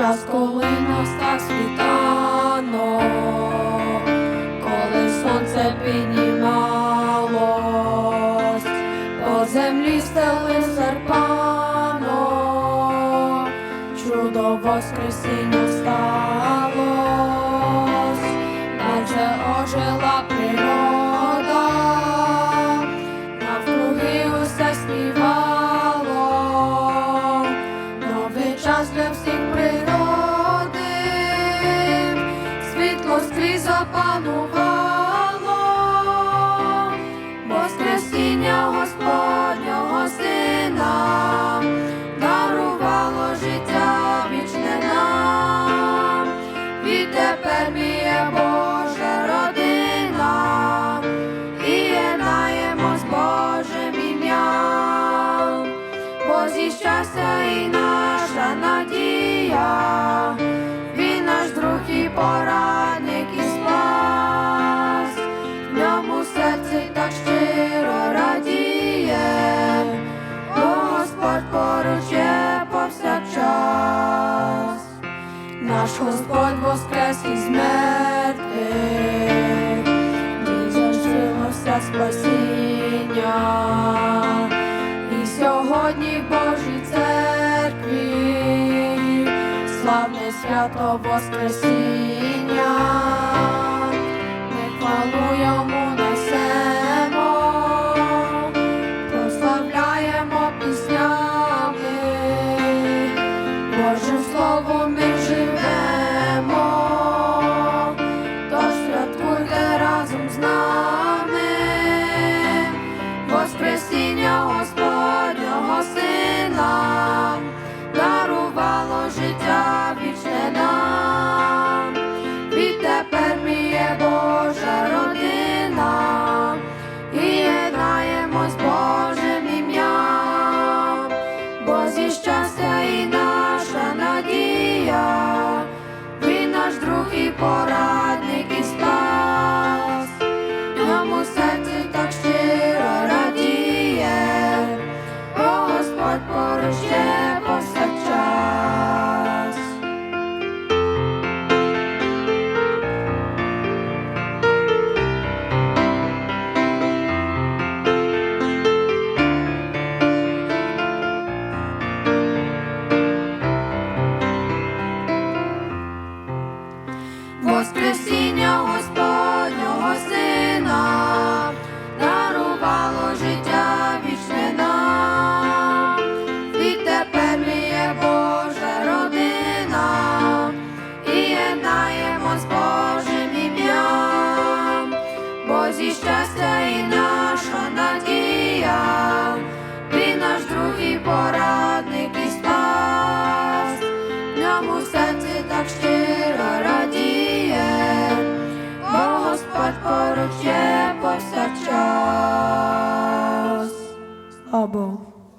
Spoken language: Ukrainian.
час, коли настав світанок, коли сонце піднімалось, по землі стели серпано, чудо воскресіння сталось, щастя і наша надія, він наш друг і порадник і спас, в ньому серці так щиро радіє, Господь поруч є повсякчас. Наш Господь воскрес із мертвих, і заживося спасіння, свято Воскресіння, бо щастя і наша надія, ти наш другий порадник і спас, в ньому серці так щиро радіє, бо Господь поруч є повсякчас. Або